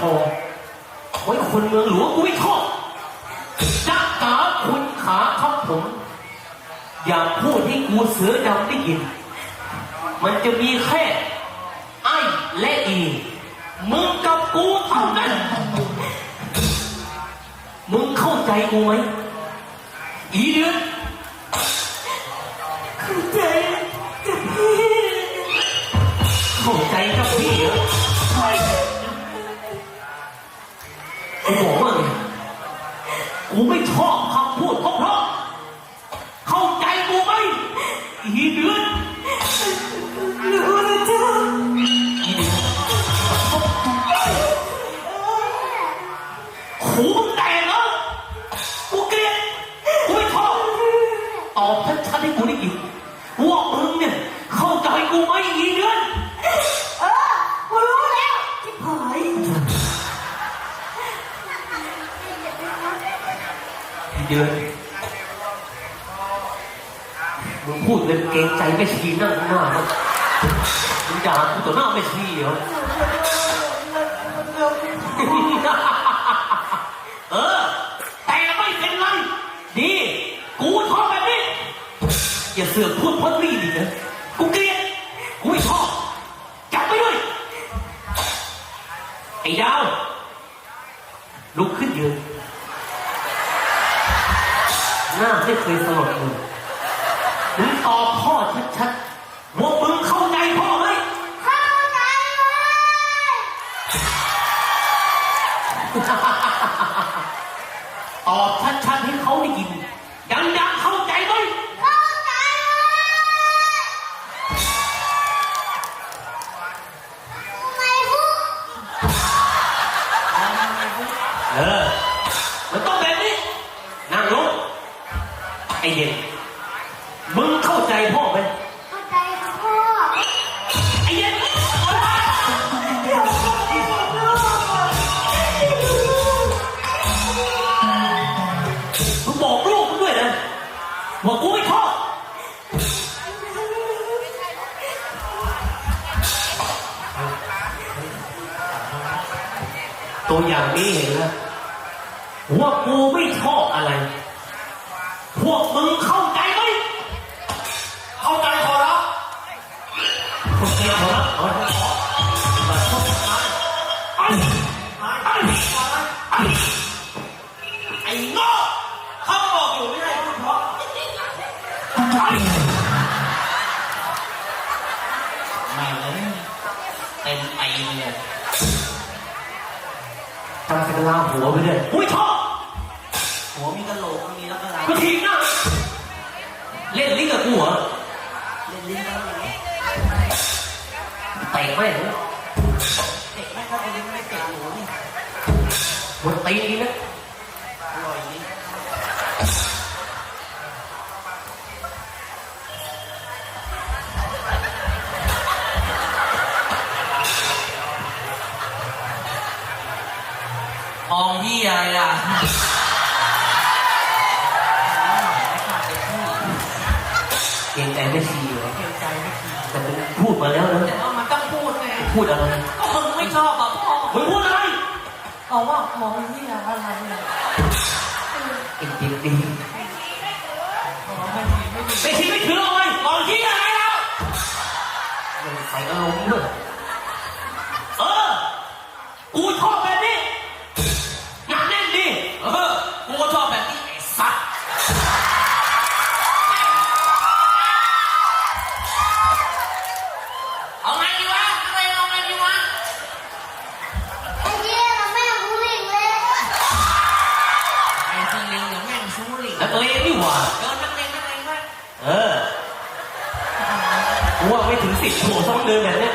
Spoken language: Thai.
คอไว้คนเมืองหลวงกูไม่ชอบจักกาคุณขาครับผม อย่าพูดให้กูเสือดำได้ยิน มันจะมีแค่ไอ้และอี มึงกับกูเท่านั้น มึงเข้าใจกูไหม อีเดือนเข้าใจกับพี่ เข้าใจกับพี่เหรอ ไม่ชอบคำพูดเพราะ เข้าใจกูไหมอีเดือนรู้นะจ๊ะหูมึงแตกแล้วกูเกลียดกูไม่ชอบตอบชัดๆให้กูได้ยินว่ามึงเนี่ยเข้าใจกูไหมอีเดือนเออกูรู้แล้วที่ผา ยอีเดือนมึงพูดเลยเกรงใจไม่ชีนั่งหน้ามันมึงด่ากูต่อหน้าไม่ชีเหรอเออ แต่ไม่เป็นไร ดี กูชอบแบบนี้ อย่าเสือกพูดพ้นนี่ดินะกูเกลียด กูไม่ชอบจับไปด้วย ไอ้ดาว ลุกขึ้นยืน หน้าไม่เคยสลดเลยมึงตอบพ่อชัดๆว่ามึงเข้าใจพ่อไหมเข้าใจเลยตอบชัดๆให้เขาได้ยินดังๆเข้าใจไหมเข้าใจไม่พูดเออ ว่ากูไม่ชอบตัวอย่างนี้เห็นแล้วว่ากูไม่ชอบอะไร ม่งเลยเต็มไอเลยจำสักลาหัวไปด้วยกูไม่ชอบหัวมีกระโหลกมีแล้วก็ลากูทีบน้าเล่นลิ้นกับกูเหรอเล่นลิ้นแล้วอย่างนี้เตะไม่ง องพี่อะไรล่ะเกรงใจไม่ชีเหรอเกรงใจไม่ทีแต่มึงพูดมาแล้วนะแต่ว่ามันต้องพูดไงพูดอะไรก็มึงไม่ชอบอะพ่อมึงพูดอะไรเอาว่ามองพี่อะไรเนี่ยเองเด็กดีมองไม่ดีไม่ดีไม่ชีไม่ถือเอาไว้มองที่อะไรแล้วมึงใส่อารมณ์ด้วย นักเลงนี่หว่าเดินนักเลงนักเลงไว้เออว่าไม่ถึงสิบโถต้องเดินแบบเนี้ย